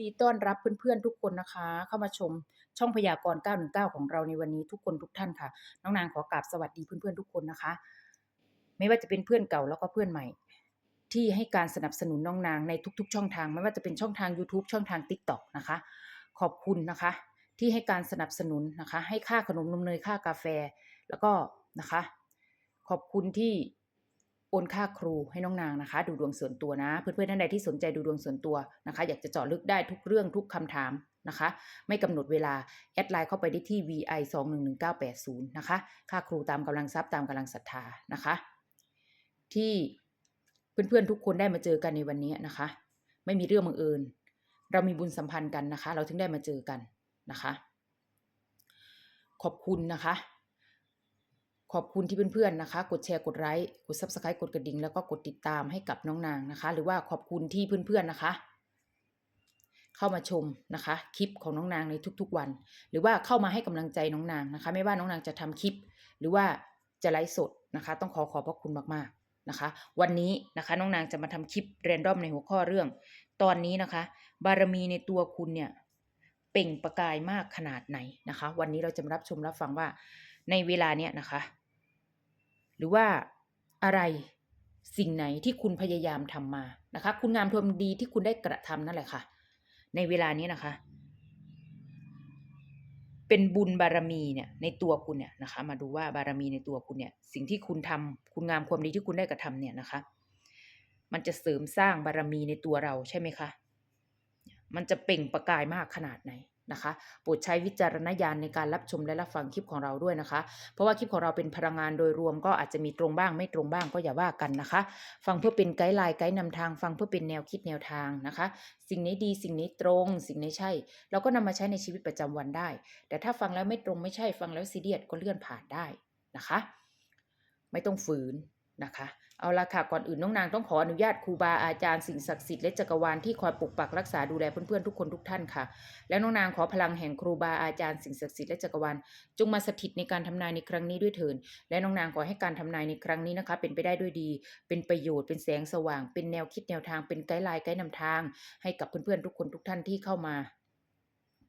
ดีต้อนรับเพื่อนๆทุกคนนะคะ เข้ามาชมช่องพยากรณ์ 919 ของเราในวันนี้ทุกคนทุกท่านค่ะ น้องนางขอกราบสวัสดีเพื่อนๆทุกคนนะคะ ไม่ว่าจะเป็นเพื่อนเก่าแล้วก็เพื่อนใหม่ ที่ให้การสนับสนุนน้องนางในทุก ๆ ช่องทาง ไม่ว่าจะเป็นช่องทาง YouTube ช่องทาง TikTok นะคะ ขอบคุณนะคะ ที่ให้การสนับสนุนนะคะ ให้ค่าขนมนมเนยค่ากาแฟ แล้วก็นะคะ ขอบคุณที่ โอนค่าครูให้น้องนางนะคะ ดูดวงส่วนตัวนะ เพื่อนๆท่านใดที่สนใจดูดวงส่วนตัวนะคะ อยากจะเจาะลึกได้ทุกเรื่องทุกคำถามนะคะ ไม่กำหนดเวลา แอดไลน์เข้าไปได้ที่ vi 2 1 1 9 8 0นะคะ ค่าครูตามกำลังทรัพย์ตามกำลังศรัทธานะคะ ที่เพื่อนๆทุกคนได้มาเจอกันในวันนี้นะคะ ไม่มีเรื่องบังเอิญ เรามีบุญสัมพันธ์กันนะคะ เราถึงได้มาเจอกันนะคะ ขอบคุณนะคะ ขอบคุณที่เพื่อนๆนะคะ กดแชร์กดไลค์กด subscribe กดกระดิ่งแล้วก็กดติดตามให้กับน้องนางนะคะ หรือว่าขอบคุณที่เพื่อนๆนะคะ เข้ามาชมนะคะ คลิปของน้องนางในทุกๆวัน หรือว่าเข้ามาให้กำลังใจน้องนางนะคะ ไม่ว่าน้องนางจะทำคลิป หรือว่าจะไลฟ์สดนะคะ ต้องขอขอบพระคุณมากๆนะคะ วันนี้นะคะน้องนางจะมาทำคลิปเรนดอมในหัวข้อเรื่อง ตอนนี้นะคะ บารมีในตัวคุณเนี่ยเปล่งประกายมากขนาดไหนนะคะ วันนี้เราจะมารับชมรับฟังว่าในเวลาเนี้ยนะคะ หรือว่าอะไรสิ่งไหนที่คุณพยายามทำมานะคะ คุณงามทำดีที่คุณได้กระทำนั่นแหละค่ะ ในเวลานี้นะคะ เป็นบุญบารมีเนี่ยในตัวคุณเนี่ยนะคะ มาดูว่าบารมีในตัวคุณเนี่ย สิ่งที่คุณทำคุณงามความดีที่คุณได้กระทำเนี่ยนะคะ มันจะเสริมสร้างบารมีในตัวเราใช่ไหมคะ มันจะเปล่งประกายมากขนาดไหน นะคะโปรดใช้วิจารณญาณในการรับชมและรับฟังคลิปของเราด้วยนะคะ เพราะว่าคลิปของเราเป็นพลังงานโดยรวมก็อาจจะมีตรงบ้างไม่ตรงบ้างก็อย่าว่ากันนะคะ ฟังเพื่อเป็นไกด์ไลน์ไกด์นำทาง ฟังเพื่อเป็นแนวคิดแนวทางนะคะ สิ่งไหนดีสิ่งไหนตรง สิ่งไหนใช่ เราก็นำมาใช้ในชีวิตประจำวันได้ แต่ถ้าฟังแล้วไม่ตรงไม่ใช่ฟังแล้วซีเรียสก็เลื่อนผ่านได้นะคะ ไม่ต้องฝืนนะคะ เอาละค่ะก่อนอื่นน้องนางต้องขออนุญาตครูบาอาจารย์สิ่งศักดิ์สิทธิ์และจักรวาลที่คอยปกปักรักษาดูแลเพื่อนๆทุกคนทุกท่านค่ะ แล้วน้องนางขอพลังแห่งครูบาอาจารย์สิ่งศักดิ์สิทธิ์และจักรวาลจงมาสถิตในการทำนายในครั้งนี้ด้วยเถินและน้องนางขอให้การทำนายในครั้งนี้นะคะ เป็นไปได้ด้วยดี เป็นประโยชน์เป็นแสงสว่าง เป็นแนวคิดแนวทางเป็นไกด์ไลน์ไกด์นำทาง ให้กับเพื่อนๆทุกคนทุกท่านที่เข้ามา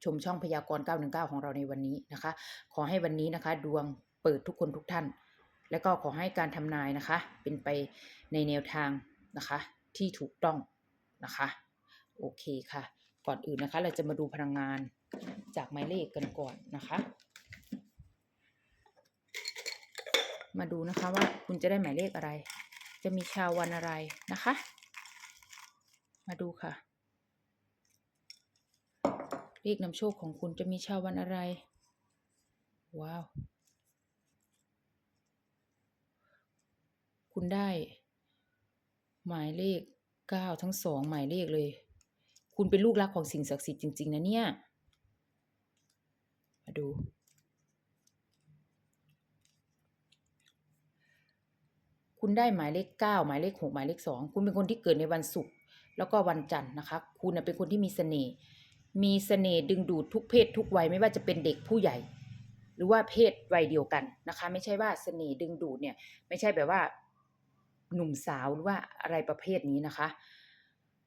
ชมช่องพยากรณ์919 ของเราในวันนี้นะคะ ขอให้วันนี้นะคะ ดวงเปิดทุกคนทุกท่าน และก็ขอให้การทำนายนะคะ เป็นไปในแนวทางนะคะ ที่ถูกต้องนะคะ โอเคค่ะ ก่อนอื่นนะคะ เราจะมาดูพลังงานจากหมายเลขกันก่อนนะคะ มาดูนะคะว่าคุณจะได้หมายเลขอะไร จะมีชาววันอะไรนะคะ มาดูค่ะเลขนำโชคของคุณจะมีชาววันอะไร ว้าว คุณได้ หมายเลขเก้าทั้งสองหมายเลขเลย คุณเป็นลูกรักของสิ่งศักดิ์สิทธิ์จริง ๆ นะเนี่ย มาดู คุณได้หมายเลขเก้าหมายเลขหกหมายเลขสองคุณเป็นคนที่เกิดในวันศุกร์แล้วก็วันจันทร์นะคะ คุณเป็นคนที่มีเสน่ห์มีเสน่ห์ดึงดูดทุกเพศทุกวัยไม่ว่าจะเป็นเด็กผู้ใหญ่ หรือว่าเพศวัยเดียวกันนะคะ ไม่ใช่ว่าเสน่ห์ดึงดูดเนี่ย ไม่ใช่แบบว่า หนุ่มสาวหรือว่าอะไรประเภทนี้นะคะ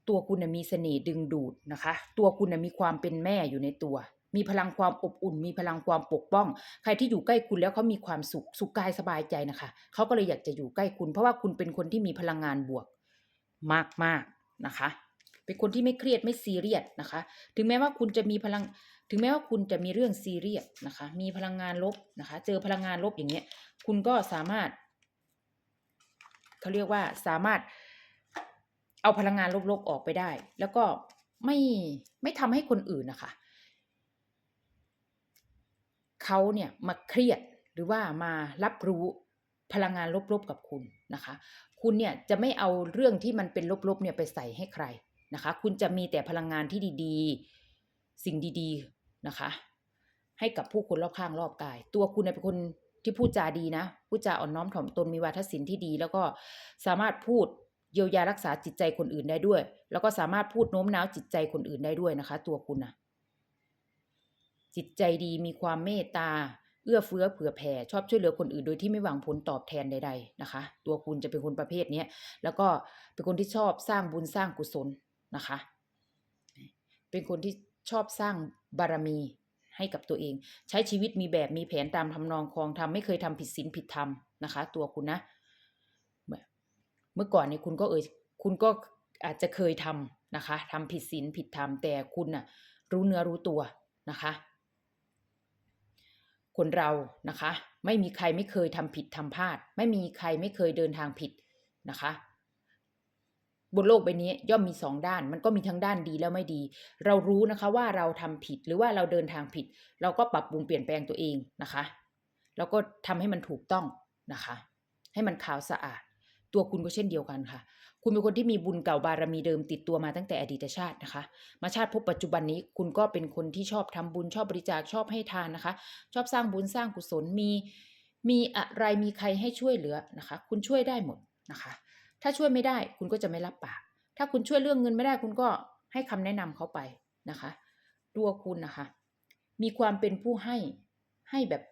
ตัวคุณนะมีเสน่ห์ดึงดูดนะคะ ตัวคุณนะมีความเป็นแม่อยู่ในตัว มีพลังความอบอุ่น มีพลังความปกป้อง ใครที่อยู่ใกล้คุณแล้วเขามีความสุขสุขกายสบายใจนะคะเขาก็เลยอยากจะอยู่ใกล้คุณ เพราะว่าคุณเป็นคนที่มีพลังงานบวกมากๆนะคะเป็นคนที่ไม่เครียดไม่ซีเรียสนะคะ ถึงแม้ว่าคุณจะมีพลัง ถึงแม้ว่าคุณจะมีเรื่องซีเรียสนะคะ มีพลังงานลบนะคะ เจอพลังงานลบอย่างเงี้ย คุณก็สามารถ เขาเรียกว่าสามารถเอาพลังงานลบๆออกไปได้ แล้วก็ไม่ไม่ทำให้คนอื่นนะคะเขาเนี่ยมาเครียดหรือว่ามารับรู้พลังงานลบๆกับคุณนะคะ คุณเนี่ยจะไม่เอาเรื่องที่มันเป็นลบๆเนี่ยไปใส่ให้ใครนะคะ คุณจะมีแต่พลังงานที่ดีๆ สิ่งดีๆนะคะ ให้กับผู้คนรอบข้างรอบกาย ตัวคุณเนี่ยเป็นคน ที่พูดจาดีนะพูดจาอ่อนน้อมถ่อมตนมีวาทศิลป์ที่ดี แล้วก็สามารถพูดเยียวยารักษาจิตใจคนอื่นได้ด้วย แล้วก็สามารถพูดโน้มน้าวจิตใจคนอื่นได้ด้วยนะคะ ตัวคุณนะจิตใจดีมีความเมตตา เอื้อเฟื้อเผื่อแผ่ชอบช่วยเหลือคนอื่นโดยที่ไม่หวังผลตอบแทนใด ๆนะคะ ตัวคุณจะเป็นคนประเภทนี้แล้วก็เป็นคนที่ชอบสร้างบุญสร้างกุศลนะคะ เป็นคนที่ชอบสร้างบารมี ให้กับตัวเอง ใช้ชีวิตมีแบบมีแผนตามทำนองคลองธรรมไม่เคยทำผิดศีลผิดธรรมนะคะ ตัวคุณนะ เมื่อก่อนเนี่ยคุณก็เอ่ยคุณก็อาจจะเคยทำนะคะทำผิดศีลผิดธรรมแต่คุณน่ะรู้เนื้อรู้ตัวนะคะ คนเรานะคะ ไม่มีใครไม่เคยทำผิดทำพลาด ไม่มีใครไม่เคยเดินทางผิดนะคะ บนโลกใบนี้ย่อมมีสองด้าน มันก็มีทั้งด้านดีและไม่ดี เรารู้นะคะว่าเราทำผิดหรือว่าเราเดินทางผิด เราก็ปรับปรุงเปลี่ยนแปลงตัวเองนะคะ แล้วก็ทำให้มันถูกต้องนะคะ ให้มันขาวสะอาด ตัวคุณก็เช่นเดียวกันค่ะ คุณเป็นคนที่มีบุญเก่าบารมีเดิมติดตัวมาตั้งแต่อดีตชาตินะคะ มาชาติพบปัจจุบันนี้คุณก็เป็นคนที่ชอบทำบุญชอบบริจาคชอบให้ทานนะคะ ชอบสร้างบุญสร้างกุศลมี มีอะไรมีใครให้ช่วยเหลือนะคะ คุณช่วยได้หมดนะคะ ถ้าช่วยไม่ได้คุณก็จะไม่รับปาก ถ้าคุณช่วยเรื่องเงินไม่ได้คุณก็ให้คำแนะนำเขาไปนะคะ ตัวคุณนะคะ มีความเป็นผู้ให้ให้แบบ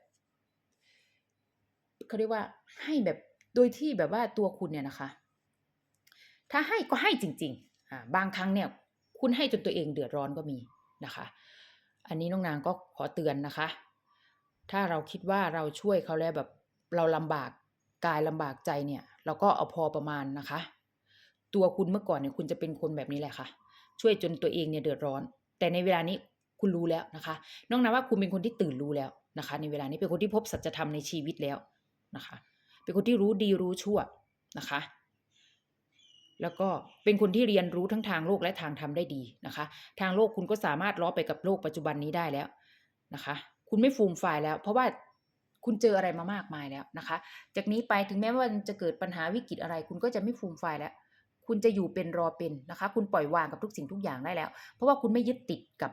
เขาเรียกว่าให้แบบโดยที่แบบว่าตัวคุณเนี่ยนะคะ ถ้าให้ก็ให้จริงๆอ่าบางครั้งเนี่ย คุณให้จนตัวเองเดือดร้อนก็มีนะคะ อันนี้น้องนางก็ขอเตือนนะคะ ถ้าเราคิดว่าเราช่วยเขาแล้วแบบเราลำบากกายลำบากใจเนี่ยเราก็เอาพอประมาณนะคะ ตัวคุณเมื่อก่อนเนี่ยคุณจะเป็นคนแบบนี้แหละค่ะ ช่วยจนตัวเองเนี่ยเดือดร้อน แต่ในเวลานี้คุณรู้แล้วนะคะนองนาว่าคุณเป็นคนที่ตื่นรู้แล้วนะคะ ในเวลานี้เป็นคนที่พบสัจธรรมในชีวิตแล้วนะคะ เป็นคนที่รู้ดีรู้ชั่วนะคะ แล้วก็เป็นคนที่เรียนรู้ทั้งทางโลกและทางธรรมได้ดีนะคะ ทางโลกคุณก็สามารถล้อไปกับโลกปัจจุบันนี้ได้แล้วนะคะ คุณไม่ฟูมฟายแล้ว เพราะว่า คุณเจออะไรมามากมายแล้วนะคะ จากนี้ไปถึงแม้ว่าจะเกิดปัญหาวิกฤตอะไร คุณก็จะไม่ฟูมฟแล้ว คุณจะอยู่เป็นรอเป็นนะคะ คุณปล่อยวางกับทุกสิ่งทุกอย่างได้แล้ว เพราะว่าคุณไม่ยึดติดกับ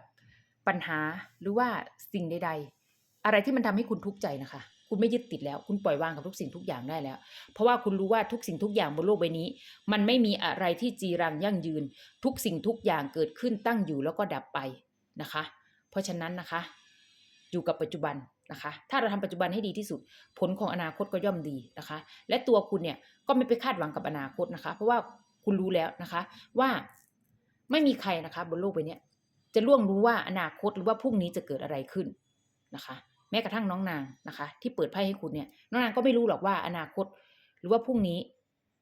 ปัญหาหรือว่าสิ่งใด ๆ อะไรที่มันทำให้คุณทุกข์ใจนะคะ คุณไม่ยึดติดแล้ว คุณปล่อยวางกับทุกสิ่งทุกอย่างได้แล้ว เพราะว่าคุณรู้ว่าทุกสิ่งทุกอย่างบนโลกใบนี้ มันไม่มีอะไรที่จีรังยั่งยืน ทุกสิ่งทุกอย่างเกิดขึ้นตั้งอยู่แล้วก็ดับไปนะคะ เพราะฉะนั้นนะคะ อยู่กับปัจจุบัน นะคะ ถ้าเราทำปัจจุบันให้ดีที่สุด ผลของอนาคตก็ย่อมดีนะคะ และตัวคุณเนี่ยก็ไม่ไปคาดหวังกับอนาคตนะคะ เพราะว่าคุณรู้แล้วนะคะว่าไม่มีใครนะคะ บนโลกใบนี้จะล่วงรู้ว่าอนาคตหรือว่าพรุ่งนี้จะเกิดอะไรขึ้นนะคะ แม้กระทั่งน้องนางนะคะ ที่เปิดไพ่ให้คุณเนี่ย น้องนางก็ไม่รู้หรอกว่าอนาคตหรือว่าพรุ่งนี้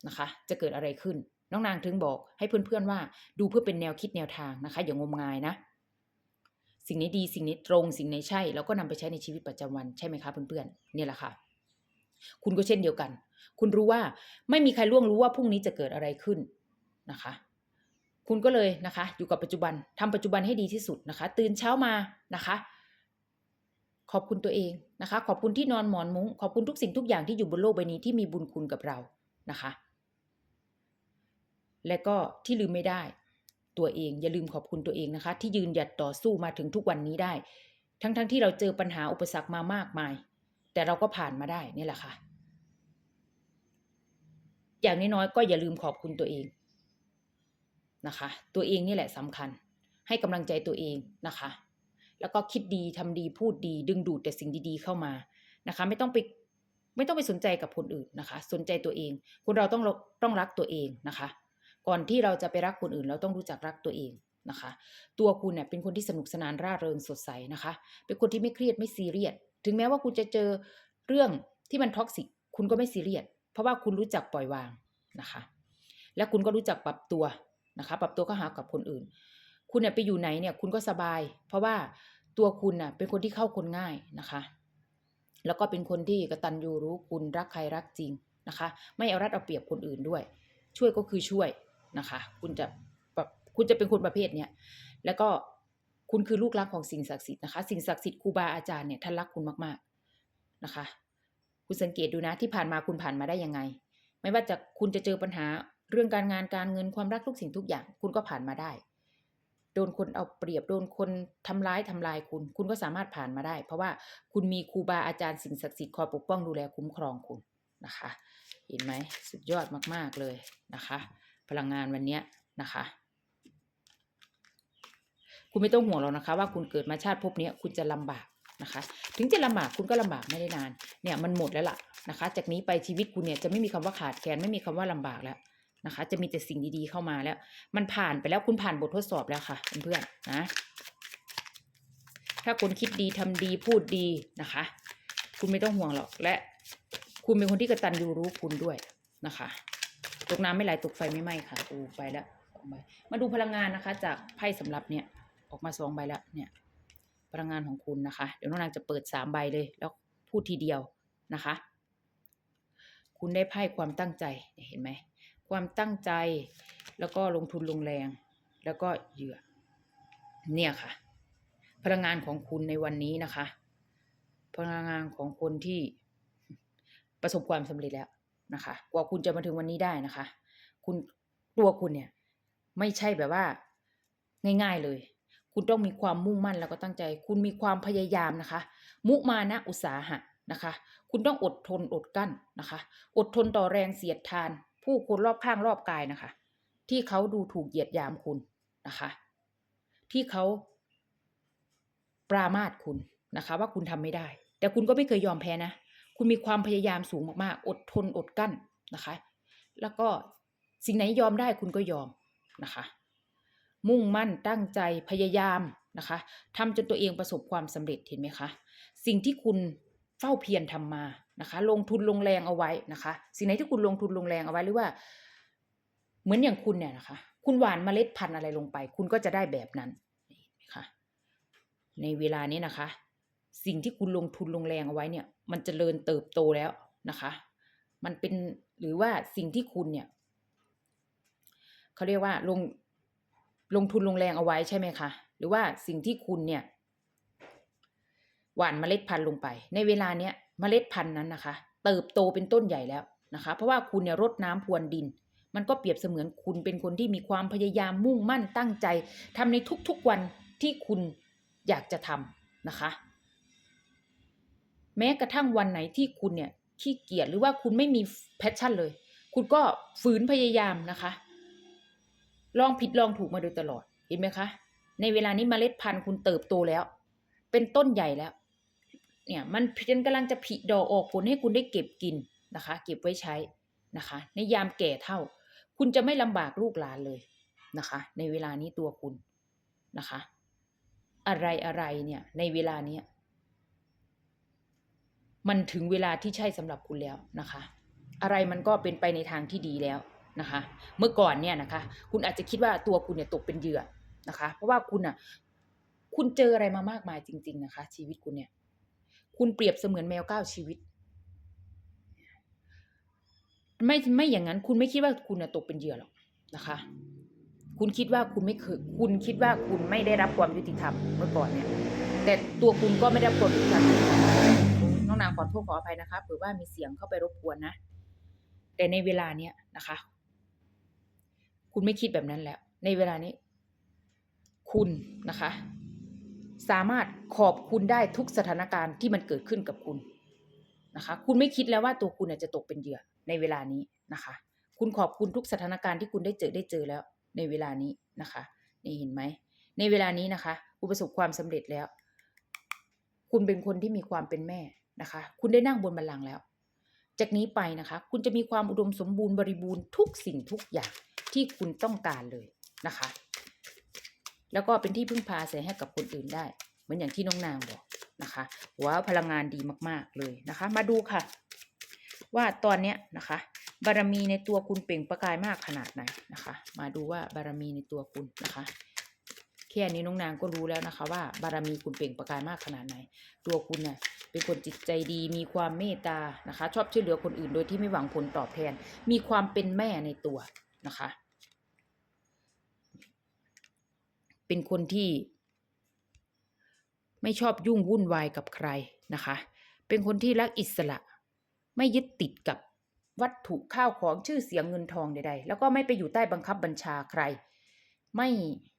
นะคะ จะเกิดอะไรขึ้น น้องนางถึงบอกให้เพื่อนๆว่าดูเพื่อเป็นแนวคิดแนวทางนะคะ อย่างงมงายนะ สิ่งนี้ดีสิ่งนี้ตรง สิ่งไหนใช่ แล้วก็นำไปใช้ในชีวิตประจำวันใช่ไหมคะเพื่อนๆเนี่ยแหละค่ะ คุณก็เช่นเดียวกัน คุณรู้ว่าไม่มีใครล่วงรู้ว่าพรุ่งนี้จะเกิดอะไรขึ้นนะคะ คุณก็เลยนะคะ อยู่กับปัจจุบันทำปัจจุบันให้ดีที่สุดนะคะ ตื่นเช้ามานะคะ ขอบคุณตัวเองนะคะ ขอบคุณที่นอนหมอนมุง้งขอบคุณทุกสิ่งทุกอย่างที่อยู่บนโลกใบนี้ที่มีบุญคุณกับเรานะคะ และก็ที่ลืมไม่ได้ ตัวเอง อย่าลืมขอบคุณตัวเองนะคะ ที่ยืนหยัดต่อสู้มาถึงทุกวันนี้ได้ ทั้งๆทที่เราเจอปัญหาอุปสรรคมามากมาย แต่เราก็ผ่านมาได้นี่แหละค่ะ อย่างน้อยๆก็อย่าลืมขอบคุณตัวเองนะคะ ตัวเองนี่แหละสำคัญ ให้กำลังใจตัวเองนะคะ แล้วก็คิดดีทำดีพูดดี ดึงดูดแต่สิ่งดีๆเข้ามานะคะ ไม่ต้องไปไม่ต้องไปสนใจกับคนอื่นนะคะ สนใจตัวเอง คนเราต้องต้องรักตัวเองนะคะ ก่อนที่เราจะไปรักคนอื่น เราต้องรู้จักรักตัวเองนะคะ ตัวคุณเนี่ยเป็นคนที่สนุกสนานร่าเริงสดใสนะคะ เป็นคนที่ไม่เครียดไม่ซีเรียสถึงแม้ว่าคุณจะเจอเรื่องที่มันท็อกซิกคุณก็ไม่ซีเรียสเพราะว่าคุณรู้จักปล่อยวางนะคะ และคุณก็รู้จักปรับตัวนะคะ ปรับตัวเข้าหากับคนอื่น คุณเนี่ยไปอยู่ไหนเนี่ยคุณก็สบาย เพราะว่าตัวคุณน่ะเป็นคนที่เข้าคนง่ายนะคะ แล้วก็เป็นคนที่กระตัญญูรู้คุณรักใครรักจริงนะคะ ไม่เอารัดเอาเปรียบคนอื่นด้วย ช่วยก็คือช่วย นะคะ คุณจะแบบคุณจะเป็นคนประเภทเนี้ยแล้วก็คุณคือลูกรักของสิ่งศักดิ์สิทธิ์นะคะ สิ่งศักดิ์สิทธิ์ครูบาอาจารย์เนี่ยท่านรักคุณมากๆนะคะ คุณสังเกตดูนะที่ผ่านมาคุณผ่านมาได้ยังไง ไม่ว่าจะคุณจะเจอปัญหาเรื่องการงานการเงินความรักทุกสิ่งทุกอย่าง คุณก็ผ่านมาได้ โดนคนเอาเปรียบโดนคนทำร้ายทำลายคุณ คุณก็สามารถผ่านมาได้ เพราะว่าคุณมีครูบาอาจารย์สิ่งศักดิ์สิทธิ์คอยปกป้องดูแลคุ้มครองคุณนะคะ เห็นไหมสุดยอดมาก ๆเลยนะคะ พลังงานวันนี้นะคะ คุณไม่ต้องห่วงหรอกนะคะ ว่าคุณเกิดมาชาติภพนี้คุณจะลำบากนะคะ ถึงจะลำบากคุณก็ลำบากไม่ได้นานเนี่ยมันหมดแล้วล่ะนะคะ จากนี้ไปชีวิตคุณเนี่ยจะไม่มีคำว่าขาดแคลนไม่มีคำว่าลำบากแล้วนะคะ จะมีแต่สิ่งดีๆเข้ามาแล้ว มันผ่านไปแล้วคุณผ่านบททดสอบแล้วค่ะเพื่อนๆนะถ้าคุณคิดดีทำดีพูดดีนะคะ คุณไม่ต้องห่วงหรอกและ คุณเป็นคนที่กระตันยูรู้คุณด้วยนะคะ ตกน้ำไม่ไหลตกไฟไม่ไหม้ค่ะอูไปแล้วสองใบมาดูพลังงานนะคะ จากไพ่สำหรับเนี่ยออกมาสองใบแล้วเนี่ย พลังงานของคุณนะคะ เดี๋ยวน้องนางจะเปิดสามใบเลย แล้วพูดทีเดียวนะคะ คุณได้ไพ่ความตั้งใจเนี่ยเห็นไหมความตั้งใจแล้วก็ลงทุนลงแรง แล้วก็เหยื่อ เนี่ยค่ะ พลังงานของคุณในวันนี้นะคะ พลังงานของคนที่ประสบความสำเร็จแล้ว นะคะ กว่าคุณจะมาถึงวันนี้ได้นะคะ คุณตัวคุณเนี่ย ไม่ใช่แบบว่า ง่ายๆเลย คุณต้องมีความมุ่งมั่นแล้วก็ตั้งใจ คุณมีความพยายามนะคะ มุมานะอุตสาหะนะคะ คุณต้องอดทนอดกั้นนะคะ อดทนต่อแรงเสียดทาน ผู้คนรอบข้างรอบกายนะคะ ที่เขาดูถูกเหยียดหยามคุณนะคะ ที่เขาปรามาสคุณนะคะ ว่าคุณทำไม่ได้ แต่คุณก็ไม่เคยยอมแพ้นะ คุณมีความพยายามสูงมากๆ อดทนอดกั้นนะคะ แล้วก็สิ่งไหนยอมได้คุณก็ยอมนะคะ มุ่งมั่นตั้งใจพยายามนะคะทำจนตัวเองประสบความสำเร็จเห็นไหมคะ สิ่งที่คุณเฝ้าเพียรทำมานะคะ ลงทุนลงแรงเอาไว้นะคะ สิ่งไหนที่คุณลงทุนลงแรงเอาไว้หรือว่า เหมือนอย่างคุณเนี่ยนะคะ คุณหว่านเมล็ดพันธุ์อะไรลงไป คุณก็จะได้แบบนั้นนี่เห็นไหมคะในเวลานี้นะคะ สิ่งที่คุณลงทุนลงแรงเอาไว้เนี่ย มันจเจริญเติบโตแล้วนะคะ มันเป็นหรือว่าสิ่งที่คุณเนี่ยเขาเรียกว่าลงลงทุนลงแรงเอาไว้ใช่ไหมคะหรือว่าสิ่งที่คุณเนี่ย หว่านเมล็ดพันธุ์ลงไป ในเวลาเนี้ยเมล็ดพันธุ์นั้นนะคะ เติบโตเป็นต้นใหญ่แล้วนะคะ เพราะว่าคุณเนี่ยรดน้ำพรวนดิน มันก็เปรียบเสมือนคุณเป็นคนที่มีความพยายามมุ่งมั่นตั้งใจทำในทุกๆวันที่คุณอยากจะทำนะคะ แม้กระทั่งวันไหนที่คุณเนี่ยขี้เกียจหรือว่าคุณไม่มีแพชชั่นเลย คุณก็ฝืนพยายามนะคะ ลองผิดลองถูกมาโดยตลอดเห็นไหมคะ ในเวลานี้เมล็ดพันธุ์คุณเติบโตแล้ว เป็นต้นใหญ่แล้ว เนี่ยมันเป็นกำลังจะผลิดอกออกผลให้คุณได้เก็บกินนะคะ เก็บไว้ใช้นะคะ ในยามแก่เท่า คุณจะไม่ลำบากลูกหลานเลยนะคะ ในเวลานี้ตัวคุณนะคะ อะไรอะไรเนี่ยในเวลาเนี้ย มันถึงเวลาที่ใช่สำหรับคุณแล้วนะคะ อะไรมันก็เป็นไปในทางที่ดีแล้วนะคะ เมื่อก่อนเนี่ยนะคะ คุณอาจจะคิดว่าตัวคุณเนี่ยตกเป็นเหยื่อนะคะ เพราะว่าคุณอะคุณเจออะไรมามากมายจริง ๆ นะคะ ชีวิตคุณเนี่ย คุณเปรียบเสมือนแมวเก้าชีวิต ไม่ไม่อย่างนั้น คุณไม่คิดว่าคุณน่ะตกเป็นเหยื่อหรอกนะคะ คุณคิดว่าคุณไม่เคยคุณคิดว่าคุณไม่ได้รับความยุติธรรมเมื่อก่อนเนี่ย แต่ตัวคุณก็ไม่ได้รับความยุติธรรม องนางขอโทษขออภัยนะคะเผื่อว่ามีเสียงเข้าไปรบกวนนะ แต่ในเวลาเนี้ยนะคะ คุณไม่คิดแบบนั้นแล้ว ในเวลานี้ คุณนะคะ สามารถขอบคุณได้ทุกสถานการณ์ที่มันเกิดขึ้นกับคุณนะคะ คุณไม่คิดแล้วว่าตัวคุณจะตกเป็นเหยื่อในเวลานี้นะคะ คุณขอบคุณทุกสถานการณ์ที่คุณได้เจอได้เจอแล้ว ในเวลานี้นะคะ นี่เห็นไหม ในเวลานี้นะคะ คุณประสบความสำเร็จแล้ว คุณเป็นคนที่มีความเป็นแม่ นะคะ คุณได้นั่งบนบัลลังก์แล้ว จากนี้ไปนะคะ คุณจะมีความอุดมสมบูรณ์บริบูรณ์ทุกสิ่งทุกอย่างที่คุณต้องการเลยนะคะ แล้วก็เป็นที่พึ่งพาอาศัยให้กับคนอื่นได้ เหมือนอย่างที่น้องนางบอกนะคะว้าวพลังงานดีมากๆเลยนะคะ มาดูค่ะ ว่าตอนเนี้ยนะคะ บารมีในตัวคุณเปล่งประกายมากขนาดไหนนะคะ มาดูว่าบารมีในตัวคุณนะคะแค่นี้น้องนางก็รู้แล้วนะคะ ว่าบารมีคุณเปล่งประกายมากขนาดไหน ตัวคุณเนี่ย เป็นคนจิตใจดี มีความเมตตานะคะ ชอบช่วยเหลือคนอื่นโดยที่ไม่หวังผลตอบแทน มีความเป็นแม่ในตัวนะคะ เป็นคนที่ ไม่ชอบยุ่งวุ่นวายกับใครนะคะ เป็นคนที่รักอิสระ ไม่ยึดติดกับวัตถุข้าวของชื่อเสียงเงินทองใดๆ แล้วก็ไม่ไปอยู่ใต้บังคับบัญชาใคร ไม่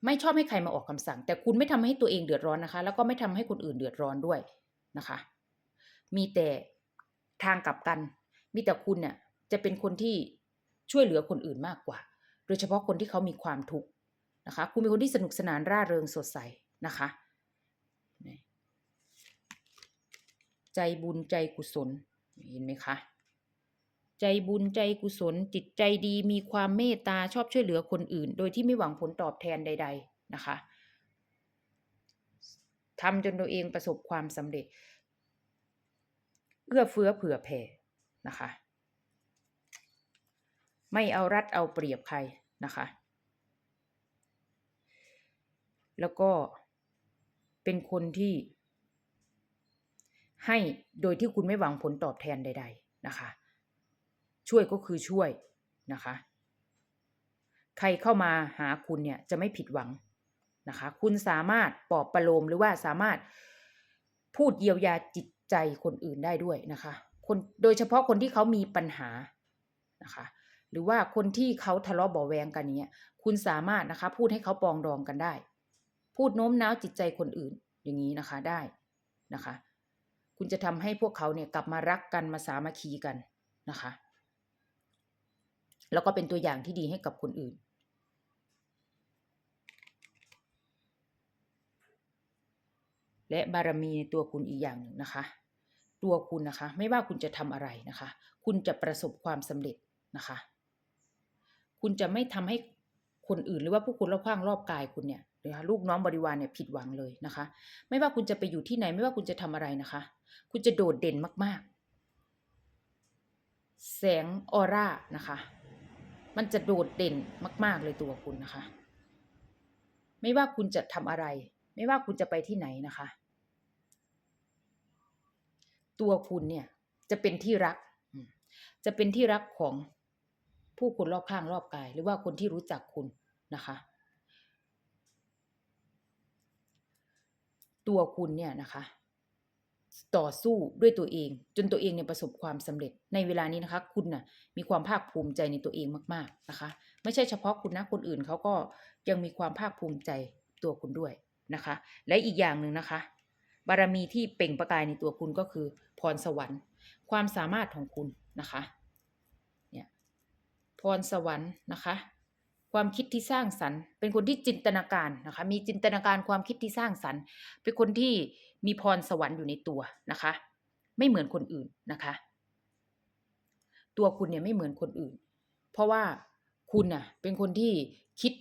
ไม่ชอบให้ใครมาออกคำสั่ง แต่คุณไม่ทำให้ตัวเองเดือดร้อนนะคะ แล้วก็ไม่ทำให้คนอื่นเดือดร้อนด้วยนะคะ มีแต่ทางกลับกัน มีแต่คุณเนี่ยจะเป็นคนที่ช่วยเหลือคนอื่นมากกว่า โดยเฉพาะคนที่เขามีความทุกข์นะคะ คุณเป็นคนที่สนุกสนานร่าเริงสดใสนะคะ ใจบุญใจกุศลเห็นไหมคะ ใจบุญใจกุศล จิตใจดีมีความเมตตาชอบช่วยเหลือคนอื่น โดยที่ไม่หวังผลตอบแทนใด ๆนะคะทำจนตัวเองประสบความสำเร็จ เอื้อเฟื้อเผื่อแผ่นะคะ ไม่เอารัดเอาเปรียบใครนะคะ แล้วก็เป็นคนที่ ให้โดยที่คุณไม่หวังผลตอบแทนใด ๆนะคะ ช่วยก็คือช่วยนะคะ ใครเข้ามาหาคุณเนี่ยจะไม่ผิดหวังนะคะ คุณสามารถปลอบประโลมหรือว่าสามารถพูดเยียวยาจิต ใจคนอื่นได้ด้วยนะคะคนโดยเฉพาะคนที่เขามีปัญหานะคะ หรือว่าคนที่เขาทะเลาะเบาแวงกันเนี้ย คุณสามารถนะคะ พูดให้เขาปองดองกันได้ พูดโน้มน้าวจิตใจคนอื่นอย่างนี้นะคะได้นะคะ คุณจะทำให้พวกเขาเนี่ยกลับมารักกันมาสามัคคีกันนะคะ แล้วก็เป็นตัวอย่างที่ดีให้กับคนอื่น และบารมีในตัวคุณอีกอย่างหนึ่งนะคะ ตัวคุณนะคะ ไม่ว่าคุณจะทำอะไรนะคะ คุณจะประสบความสำเร็จนะคะ คุณจะไม่ทำให้คนอื่นหรือว่าผู้คนรอบข้างรอบกายคุณเนี่ยนะคะลูกน้องบริวารเนี่ยผิดหวังเลยนะคะ ไม่ว่าคุณจะไปอยู่ที่ไหน ไม่ว่าคุณจะทำอะไรนะคะ คุณจะโดดเด่นมากๆ แสงออร่านะคะ มันจะโดดเด่นมาก ๆเลยตัวคุณนะคะ ไม่ว่าคุณจะทำอะไร ไม่ว่าคุณจะไปที่ไหนนะคะ ตัวคุณเนี่ย จะเป็นที่รัก จะเป็นที่รักของผู้คนรอบข้างรอบกาย หรือว่าคนที่รู้จักคุณนะคะ ตัวคุณเนี่ยนะคะต่อสู้ด้วยตัวเอง จนตัวเองเนี่ยประสบความสำเร็จในเวลานี้นะคะ คุณน่ะมีความภาคภูมิใจในตัวเองมาก ๆนะคะ ไม่ใช่เฉพาะคุณนะคนอื่นเขาก็ยังมีความภาคภูมิใจตัวคุณด้วย นะคะ และอีกอย่างหนึ่งนะคะ บารมีที่เปล่งประกายในตัวคุณก็คือพรสวรรค์ ความสามารถของคุณนะคะเนี่ยพรสวรรค์นะคะ ความคิดที่สร้างสรรค์ เป็นคนที่จินตนาการนะคะ มีจินตนาการความคิดที่สร้างสรรค์ เป็นคนที่มีพรสวรรค์อยู่ในตัวนะคะ ไม่เหมือนคนอื่นนะคะ ตัวคุณเนี่ยไม่เหมือนคนอื่น เพราะว่าคุณน่ะเป็นคนที่คิด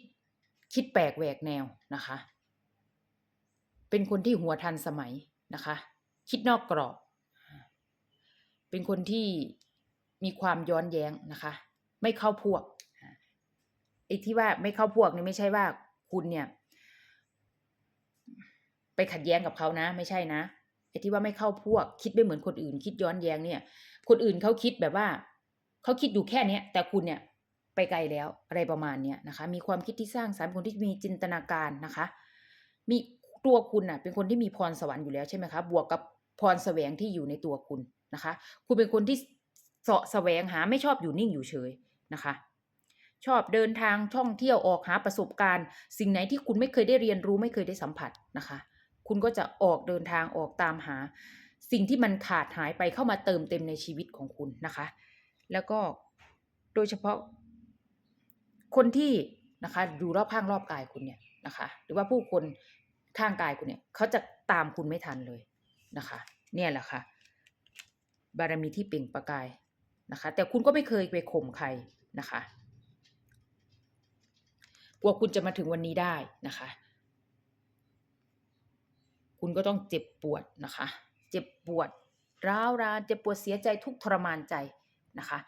คิดแปลกแหวกแนวนะคะ เป็นคนที่หัวทันสมัยนะคะ คิดนอกกรอบ เป็นคนที่มีความย้อนแย้งนะคะ ไม่เข้าพวกไอ้ที่ว่าไม่เข้าพวกนี่ไม่ใช่ว่าคุณเนี่ย ไปขัดแย้งกับเขานะ ไม่ใช่นะไอ้ที่ว่าไม่เข้าพวก คิดไม่เหมือนคนอื่น คิดย้อนแย้งเนี่ย คนอื่นเขาคิดแบบว่าเขาคิดอยู่แค่เนี้ยแต่คุณเนี่ยไปไกลแล้วอะไรประมาณเนี้ยนะคะ มีความคิดที่สร้างสรรค์คนที่มีจินตนาการนะคะ มี ตัวคุณน่ะเป็นคนที่มีพรสวรรค์อยู่แล้วใช่ไหมคะบวกกับพรแสวงที่อยู่ในตัวคุณนะคะ คุณเป็นคนที่เสาะแสวงหาไม่ชอบอยู่นิ่งอยู่เฉยนะคะ ชอบเดินทางท่องเที่ยวออกหาประสบการณ์ สิ่งไหนที่คุณไม่เคยได้เรียนรู้ไม่เคยได้สัมผัสนะคะ คุณก็จะออกเดินทางออกตามหา สิ่งที่มันขาดหายไปเข้ามาเติมเต็มในชีวิตของคุณนะคะ แล้วก็โดยเฉพาะคนที่นะคะอยู่รอบข้างรอบกายคุณเนี่ยนะคะ หรือว่าผู้คน ข้างกายคุณเนี่ยเขาจะตามคุณไม่ทันเลยนะคะ เนี่ยแหละค่ะ บารมีที่เปล่งประกายนะคะ แต่คุณก็ไม่เคยไปข่มใครนะคะกลัวคุณจะมาถึงวันนี้ได้นะคะ คุณก็ต้องเจ็บปวดนะคะ เจ็บปวดร้าวรานเจ็บปวดเสียใจทุกทรมานใจนะคะ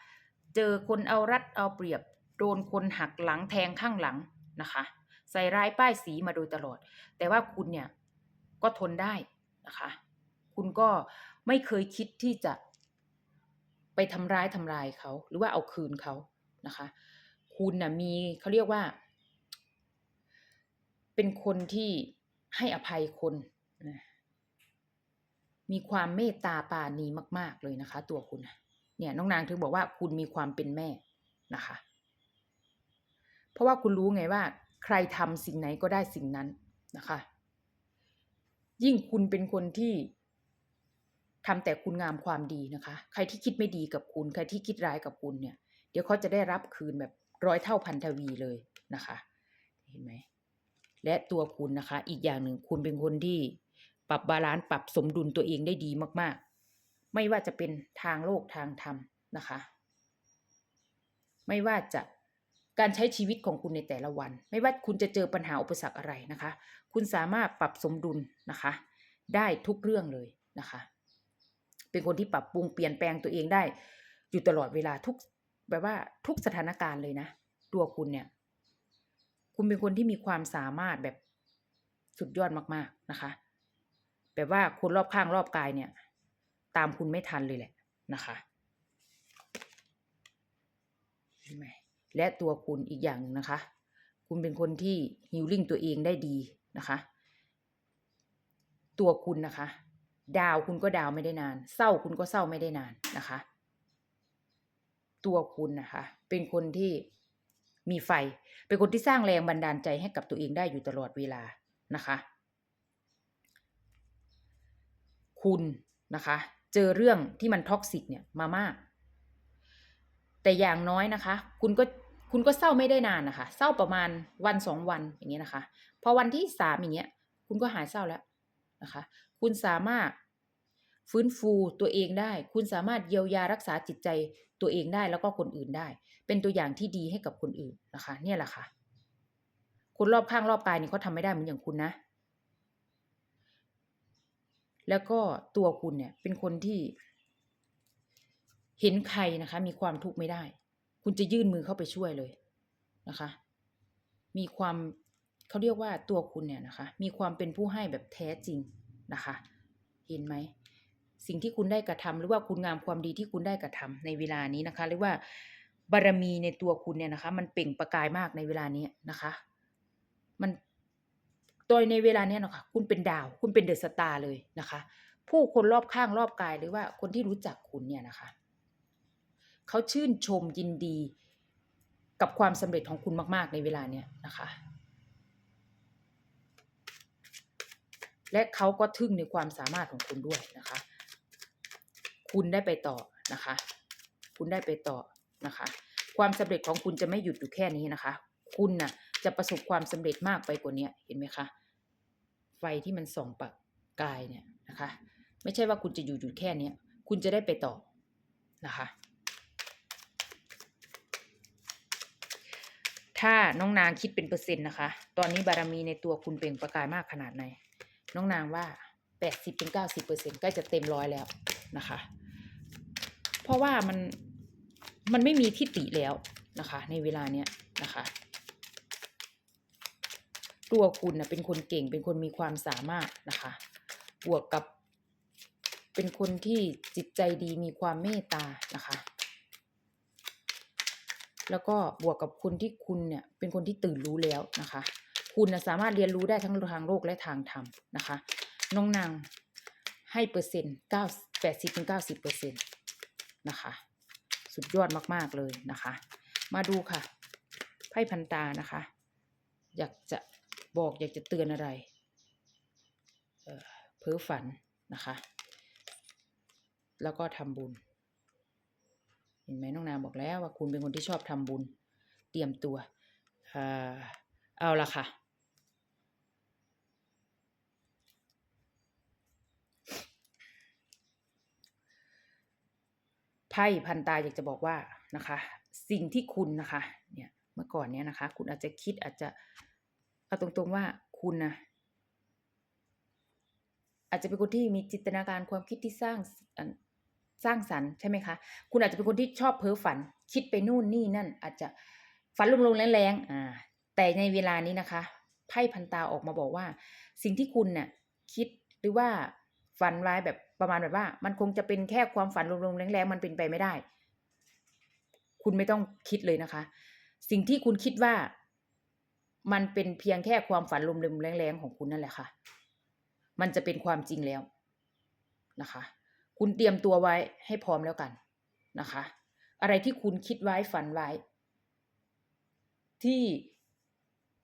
เจอคนเอารัดเอาเปรียบ โดนคนหักหลังแทงข้างหลังนะคะ ใส่ร้ายป้ายสีมาโดยตลอด แต่ว่าคุณเนี่ยก็ทนได้นะคะ คุณก็ไม่เคยคิดที่จะไปทำร้ายทำลายเขาหรือว่าเอาคืนเขานะคะ คุณน่ะมีเขาเรียกว่า เป็นคนที่ให้อภัยคนนะมีความเมตตาปาณีมาก ๆ เลยนะคะ ตัวคุณเนี่ยน้องนางถึงบอกว่าคุณมีความเป็นแม่นะคะ เพราะว่าคุณรู้ไงว่า ใครทำสิ่งไหนก็ได้สิ่งนั้นนะคะ ยิ่งคุณเป็นคนที่ทำแต่คุณงามความดีนะคะ ใครที่คิดไม่ดีกับคุณ ใครที่คิดร้ายกับคุณเนี่ย เดี๋ยวเขาจะได้รับคืนแบบร้อยเท่าพันทวีเลยนะคะ เห็นไหม และตัวคุณนะคะ อีกอย่างหนึ่งคุณเป็นคนที่ปรับบาลานซ์ปรับสมดุลตัวเองได้ดีมาก ๆ ไม่ว่าจะเป็นทางโลกทางธรรมนะคะ ไม่ว่าจะ การใช้ชีวิตของคุณในแต่ละวัน ไม่ว่าคุณจะเจอปัญหาอุปสรรคอะไรนะคะ คุณสามารถปรับสมดุลนะคะ ได้ทุกเรื่องเลยนะคะ เป็นคนที่ปรับปรุงเปลี่ยนแปลงตัวเองได้ อยู่ตลอดเวลาทุกแบบว่าทุกสถานการณ์เลยนะ ตัวคุณเนี่ย คุณเป็นคนที่มีความสามารถแบบสุดยอดมากๆนะคะ แบบว่าคนรอบข้างรอบกายเนี่ย ตามคุณไม่ทันเลยแหละนะคะเห็นไหม และตัวคุณอีกอย่างหนึ่งนะคะ คุณเป็นคนที่ฮิลลิ่งตัวเองได้ดีนะคะ ตัวคุณนะคะ ดาวคุณก็ดาวไม่ได้นาน เศร้าคุณก็เศร้าไม่ได้นานนะคะ ตัวคุณนะคะ เป็นคนที่มีไฟ เป็นคนที่สร้างแรงบันดาลใจให้กับตัวเองได้อยู่ตลอดเวลานะคะ คุณนะคะ เจอเรื่องที่มันท็อกซิกเนี่ยมามาก แต่อย่างน้อยนะคะ คุณก็คุณก็เศร้าไม่ได้นานนะคะ เศร้าประมาณวันสองวันอย่างเงี้ยนะคะ พอวันที่สามอย่างเงี้ย คุณก็หายเศร้าแล้วนะคะ คุณสามารถฟื้นฟูตัวเองได้ คุณสามารถเยียวยารักษาจิตใจตัวเองได้แล้วก็คนอื่นได้ เป็นตัวอย่างที่ดีให้กับคนอื่นนะคะ เนี่ยแหละค่ะ คนรอบข้างรอบกายนี่เขาทำไม่ได้เหมือนอย่างคุณนะ แล้วก็ตัวคุณเนี่ยเป็นคนที่ เห็นใครนะคะ มีความทุกข์ไม่ได้ คุณจะยื่นมือเข้าไปช่วยเลยนะคะ มีความเขาเรียกว่าตัวคุณเนี่ยนะคะ มีความเป็นผู้ให้แบบแท้จริงนะคะ เห็นไหมสิ่งที่คุณได้กระทำหรือว่าคุณงามความดีที่คุณได้กระทำในเวลานี้นะคะเรียกว่าบารมีในตัวคุณเนี่ยนะคะ มันเปล่งประกายมากในเวลานี้นะคะ มันโดยในเวลาเนี้ยนะคะคุณเป็นดาว คุณเป็นเดอะสตาร์เลยนะคะ ผู้คนรอบข้างรอบกายหรือว่าคนที่รู้จักคุณเนี่ยนะคะ เขาชื่นชมยินดี กับความสำเร็จของคุณมาก ๆ ในเวลาเนี้ยนะคะ และเขาก็ทึ่งในความสามารถของคุณด้วยนะคะ คุณได้ไปต่อนะคะ คุณได้ไปต่อนะคะ ความสำเร็จของคุณจะไม่หยุดอยู่แค่นี้นะคะ คุณน่ะจะประสบความสำเร็จมากไปกว่านี้เห็นไหมคะ ไฟที่มันส่องประกายเนี่ยนะคะ ไม่ใช่ว่าคุณจะอยู่อยู่แค่นี้คุณจะได้ไปต่อนะคะ ถ้าน้องนางคิดเป็นเปอร์เซ็นต์นะคะ ตอนนี้บารมีในตัวคุณเปล่งประกายมากขนาดไหน น้องนางว่าแปดสิบถึงเก้าสิบเปอร์เซ็นต์ใกล้จะเต็มร้อยแล้วนะคะ เพราะว่ามันมันไม่มีทิฏฐิแล้วนะคะ ในเวลาเนี้ยนะคะ ตัวคุณนะเป็นคนเก่งเป็นคนมีความสามารถนะคะ บวกกับเป็นคนที่จิตใจดีมีความเมตตานะคะ แล้วก็บวกกับคนที่คุณเนี่ยเป็นคนที่ตื่นรู้แล้วนะคะ คุณสามารถเรียนรู้ได้ทั้งทางโลกและทางธรรมนะคะ น้องนางให้เปอร์เซ็นต์เก้าแปดสิบถึงเก้าสิบเปอร์เซ็นต์นะคะ สุดยอดมากๆเลยนะคะ มาดูค่ะ ไพ่พันตานะคะ อยากจะบอกอยากจะเตือนอะไร เพ้อฝันนะคะ แล้วก็ทำบุญ เห็นไหมน้องนางบอกแล้วว่าคุณเป็นคนที่ชอบทำบุญ เตรียมตัวเอาละค่ะ ไพ่พันตาอยากจะบอกว่านะคะ สิ่งที่คุณนะคะเนี่ยเมื่อก่อนเนี้ยนะคะ คุณอาจจะคิดอาจจะเอาตรงๆว่าคุณนะอาจจะเป็นคนที่มีจินตนาการความคิดที่สร้าง สร้างสรรค์ใช่ไหมคะ คุณอาจจะเป็นคนที่ชอบเพ้อฝัน คิดไปนู่นนี่นั่น อาจจะฝันลงๆแรงๆอ่า แต่ในเวลานี้นะคะ ไพ่พันตาออกมาบอกว่า สิ่งที่คุณเนี่ยคิดหรือว่าฝันไว้แบบประมาณแบบว่า มันคงจะเป็นแค่ความฝันลงๆแรงๆมันเป็นไปไม่ได้ คุณไม่ต้องคิดเลยนะคะ สิ่งที่คุณคิดว่า มันเป็นเพียงแค่ความฝันลมๆแรงๆของคุณนั่นแหละค่ะ มันจะเป็นความจริงแล้วนะคะ คุณเตรียมตัวไว้ให้พร้อมแล้วกันนะคะ อะไรที่คุณคิดไว้ฝันไว้ ที่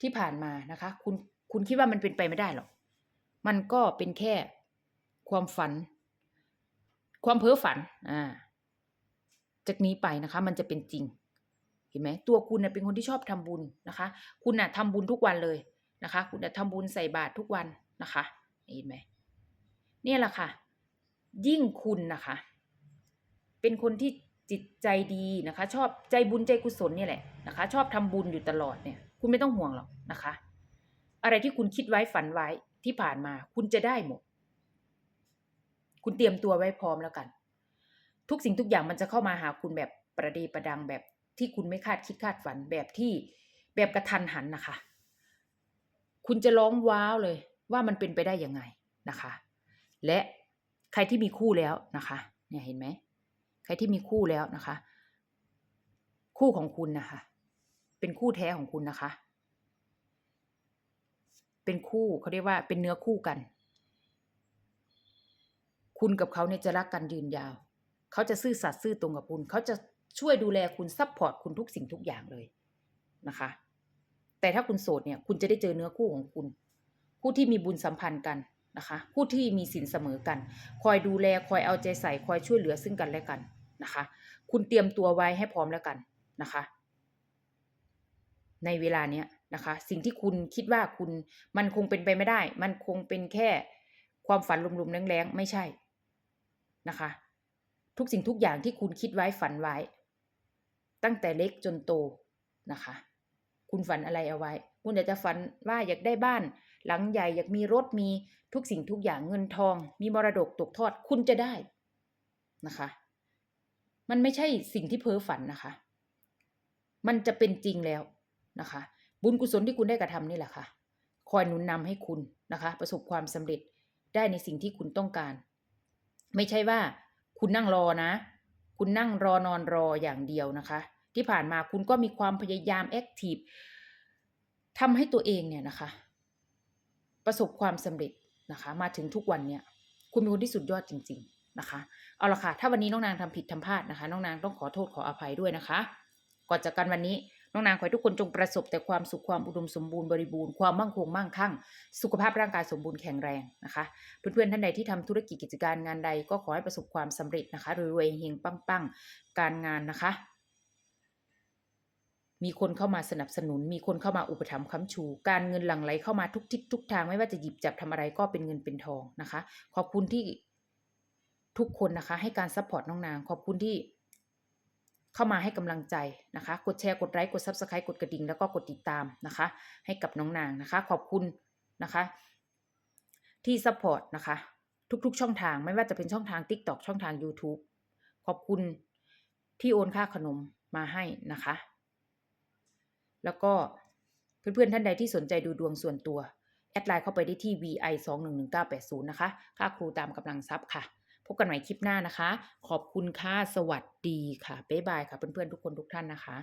ที่ผ่านมานะคะ คุณคุณคิดว่ามันเป็นไปไม่ได้หรอก มันก็เป็นแค่ความฝัน ความเพ้อฝันอ่าจากนี้ไปนะคะ มันจะเป็นจริง เห็นไหมตัวคุณเน่ยเป็นคนที่ชอบทำบุญนะคะ คุณน่ะทำบุญทุกวันเลยนะคะ คุณน่ะทำบุญใส่บาตรทุกวันนะคะเห็นไหมเนี่ยแหละค่ะ ยิ่งคุณนะคะ เป็นคนที่จิตใจดีนะคะ ชอบใจบุญใจกุศลเนี่ยแหละนะคะ ชอบทำบุญอยู่ตลอดเนี่ย คุณไม่ต้องห่วงหรอกนะคะ อะไรที่คุณคิดไว้ฝันไว้ที่ผ่านมา คุณจะได้หมด คุณเตรียมตัวไว้พร้อมแล้วกัน ทุกสิ่งทุกอย่างมันจะเข้ามาหาคุณแบบประเดประดังแบบที่คุณไม่คาดคิดคาดฝันแบบที่แบบกระทันหันนะคะ คุณจะร้องว้าวเลยว่ามันเป็นไปได้ยังไงนะคะ และ ใครที่มีคู่แล้วนะคะเนี่ยเห็นไหมใครที่มีคู่แล้วนะคะ คู่ของคุณนะคะ เป็นคู่แท้ของคุณนะคะ เป็นคู่เขาเรียกว่าเป็นเนื้อคู่กัน คุณกับเขาเนี่ยจะรักกันยืนยาว เขาจะซื่อสัตย์ซื่อตรงกับคุณ เขาจะช่วยดูแลคุณซัพพอร์ตคุณทุกสิ่งทุกอย่างเลยนะคะ แต่ถ้าคุณโสดเนี่ย คุณจะได้เจอเนื้อคู่ของคุณ คู่ที่มีบุญสัมพันธ์กัน นะคะคู่ที่มีสินเสมอกัน คอยดูแลคอยเอาใจใส่คอยช่วยเหลือซึ่งกันและกันนะคะ คุณเตรียมตัวไว้ให้พร้อมแล้วกันนะคะ ในเวลาเนี้ยนะคะ สิ่งที่คุณคิดว่าคุณมันคงเป็นไปไม่ได้ มันคงเป็นแค่ความฝันลมๆแรงๆไม่ใช่นะคะ ทุกสิ่งทุกอย่างที่คุณคิดไว้ฝันไว้ ตั้งแต่เล็กจนโตนะคะ คุณฝันอะไรเอาไว้ คุณอยากจะฝันว่าอยากได้บ้าน หลังใหญ่อยากมีรถมีทุกสิ่งทุกอย่างเงินทอง มีมรดกตกทอดคุณจะได้นะคะ มันไม่ใช่สิ่งที่เพ้อฝันนะคะ มันจะเป็นจริงแล้วนะคะ บุญกุศลที่คุณได้กระทำนี่แหละค่ะ คอยหนุนนำให้คุณนะคะ ประสบความสำเร็จได้ในสิ่งที่คุณต้องการ ไม่ใช่ว่าคุณนั่งรอนะ คุณนั่งรอนอนรออย่างเดียวนะคะ ที่ผ่านมาคุณก็มีความพยายามแอคทีฟทำให้ตัวเองเนี่ยนะคะ ประสบความสำเร็จนะคะ มาถึงทุกวันเนี่ยคุณเป็นคนที่สุดยอดจริง ๆนะคะ เอาละค่ะ ถ้าวันนี้น้องนางทำผิดทำพลาดนะคะ น้องนางต้องขอโทษขออภัยด้วยนะคะ ก่อนจากกันวันนี้น้องนางขอให้ทุกคนจงประสบแต่ความสุขความอุดมสมบูรณ์บริบูรณ์ความมั่งคงมั่งคั่ง สุขภาพร่างกายสมบูรณ์แข็งแรงนะคะ เพื่อนๆท่านใดที่ทำธุรกิจกิจการงานใด ก็ขอให้ประสบความสำเร็จนะคะรวยๆเฮงปังๆ การงานนะคะ มีคนเข้ามาสนับสนุน มีคนเข้ามาอุปถัมภ์ค้ำชู การเงินหลั่งไหลเข้ามาทุกทิศทุกทางไม่ว่าจะหยิบจับทำอะไรก็เป็นเงินเป็นทองนะคะ ขอบคุณที่ทุกคนนะคะ ให้การซัพพอร์ตน้องนาง ขอบคุณที่เข้ามาให้กำลังใจนะคะ กดแชร์กดไลค์กดซับสไครต์กดกระดิ่งแล้วก็กดติดตามนะคะ ให้กับน้องนางนะคะ ขอบคุณนะคะ ที่ซัพพอร์ตนะคะ ทุกๆ ช่องทางไม่ว่าจะเป็นช่องทาง TikTok ช่องทาง YouTube ขอบคุณที่โอนค่าขนมมาให้นะคะ แล้วก็เพื่อนๆท่านใดที่สนใจดูดวงส่วนตัว แอดไลน์เข้าไปได้ที่ vi 2 1 1 9 8 0 นะคะ ค่าครูตามกำลังทรัพย์ค่ะ พบกันใหม่คลิปหน้านะคะ ขอบคุณค่ะ สวัสดีค่ะ บ๊ายบายค่ะเพื่อนๆทุกคนทุกท่านนะคะ